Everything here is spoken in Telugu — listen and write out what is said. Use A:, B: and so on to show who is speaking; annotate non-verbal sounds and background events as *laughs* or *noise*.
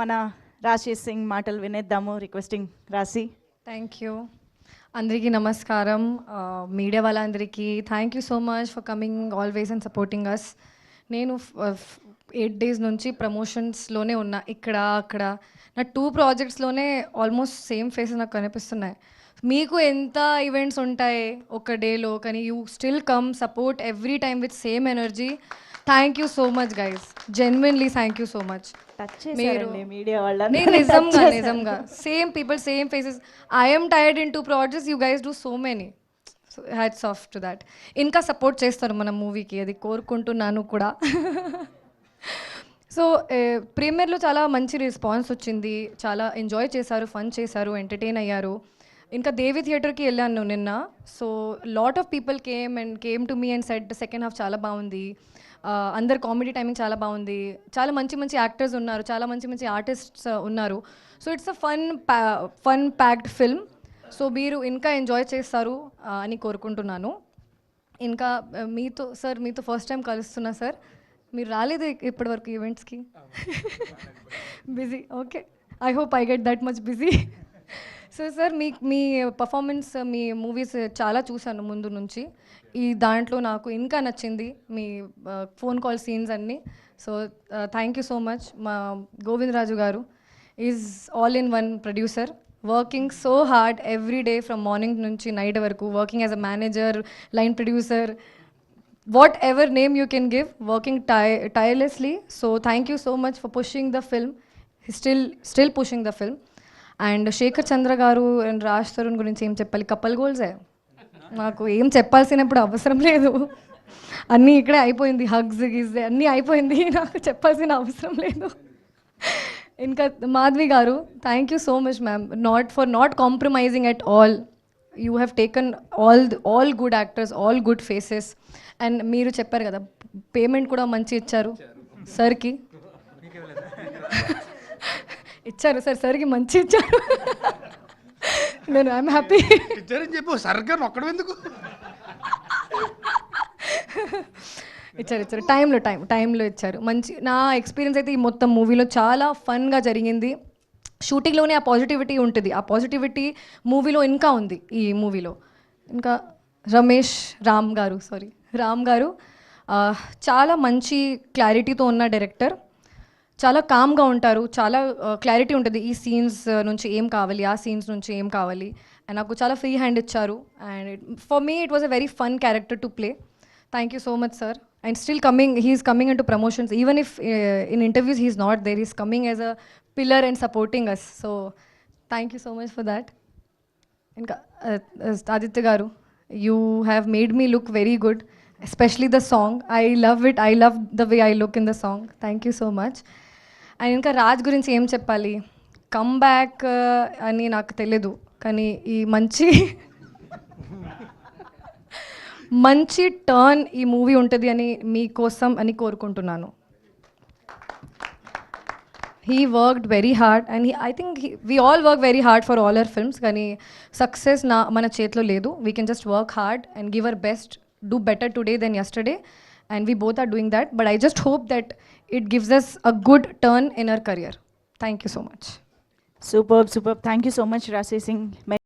A: మన రాశి సింగ్ మాటలు వినేద్దాము రిక్వెస్టింగ్ రాశి
B: థ్యాంక్ యూ అందరికీ నమస్కారం. మీడియా వాళ్ళందరికీ thank you so much for coming always and supporting us నేను ఎయిట్ డేస్ నుంచి ప్రమోషన్స్లోనే ఉన్నా ఇక్కడ అక్కడ. నా టూ ప్రాజెక్ట్స్లోనే ఆల్మోస్ట్ సేమ్ ఫేసెస్ నాకు కనిపిస్తున్నాయి. మీకు ఎంత ఈవెంట్స్ ఉంటాయి ఒక డేలో కానీ you still come support every time with same energy thank you so much guys genuinely thank you so much
A: media
B: నేను నిజంగా నిజంగా. Same people same faces I'm tired in two projects you guys do so many hats off to that ఇంకా సపోర్ట్ చేస్తారు మన మూవీకి అది కోరుకుంటున్నాను కూడా. *laughs* సో ప్రీమియర్లో చాలా మంచి రెస్పాన్స్ వచ్చింది. చాలా ఎంజాయ్ చేశారు ఫన్ చేశారు ఎంటర్టైన్ అయ్యారు. ఇంకా దేవి థియేటర్కి వెళ్ళాను నిన్న. So lot of people came and came to me and set second half చాలా బాగుంది. అందరు కామెడీ టైమింగ్ చాలా బాగుంది. చాలా మంచి మంచి యాక్టర్స్ ఉన్నారు. చాలా మంచి మంచి ఆర్టిస్ట్స్ ఉన్నారు. So it's a fun fun packed film so మీరు ఇంకా ఎంజాయ్ చేస్తారు అని కోరుకుంటున్నాను. ఇంకా మీతో సార్ మీతో ఫస్ట్ టైం కలుస్తున్నా సార్ మీరు రాలేదు ఇప్పటివరకు ఈవెంట్స్కి busy okay I hope I get that much busy so sir మీ మీ పర్ఫార్మెన్స్ మీ మూవీస్ చాలా చూశాను ముందు నుంచి. ఈ దాంట్లో నాకు ఇంకా నచ్చింది మీ ఫోన్ కాల్ సీన్స్ అన్నీ. So thank you so much మా Govindaraju garu. Is all in one producer working so hard every day from morning నుంచి నైట్ వరకు. Working as a manager line producer whatever name you can give working tie tirelessly so thank you so much for pushing the film still still pushing the film and Shekhar Chandra garu and Raj Tarun గురించి ఏం చెప్పాలి? కపల్ గోల్సే. నాకు ఏం చెప్పాల్సినప్పుడు అవసరం లేదు. అన్నీ ఇక్కడే అయిపోయింది హగ్స్ గిజ్ అన్నీ అయిపోయింది. *laughs* నాకు చెప్పాల్సిన అవసరం లేదు. ఇంకా Madhavi garu thank you so much ma'am not for not compromising at all you have taken all all good actors all good faces and మీరు చెప్పారు కదా పేమెంట్ కూడా మంచి ఇచ్చారు. సార్కి *laughs* ఇచ్చారు సార్ సార్కి మంచి ఇచ్చారు. నేను ఐఎమ్ హ్యాపీ.
C: ఇచ్చారని చెప్పు సరిగ్గా నొక్కడం ఎందుకు?
B: ఇచ్చారు ఇచ్చారు. టైంలో టైం టైంలో ఇచ్చారు. మంచి నా ఎక్స్పీరియన్స్ అయితే ఈ మొత్తం మూవీలో చాలా ఫన్గా జరిగింది. షూటింగ్లోనే ఆ పాజిటివిటీ ఉంటుంది. ఆ పాజిటివిటీ మూవీలో ఇంకా ఉంది ఈ మూవీలో. ఇంకా రమేష్ రామ్ గారు సారీ రామ్ గారు చాలా మంచి క్లారిటీతో ఉన్న డైరెక్టర్. చాలా కామ్గా ఉంటారు. చాలా క్లారిటీ ఉంటుంది. ఈ సీన్స్ నుంచి ఏం కావాలి? ఆ సీన్స్ నుంచి ఏం కావాలి? అండ్ నాకు చాలా ఫ్రీ హ్యాండ్ ఇచ్చారు. And for me it was a very fun character to play thank you so much sir and still coming he's coming in to promotions even if in interviews he's not there is coming as a pillar and supporting us so thank you so much for that ఇంకా Aditya garu you have made me look very good especially the song I love it I love the way I look in the song thank you so much and ఇంకా రాజ్ గురించి ఏం చెప్పాలి? కమ్ బ్యాక్ uh, అని నాకు తెలీదు. కానీ ఈ మంచి మంచి టర్న్ ఈ మూవీ ఉంటుంది అని మీకోసం అని కోరుకుంటున్నాను. He worked very hard and he I think we all work very hard for all our films కానీ సక్సెస్ నా మన చేతిలో లేదు. We can just work hard and give our best do better today than yesterday and we both are doing that. But i just hope that it gives us a good turn in our career. Thank you so much.
A: Superb superb. Thank you so much rasi singh.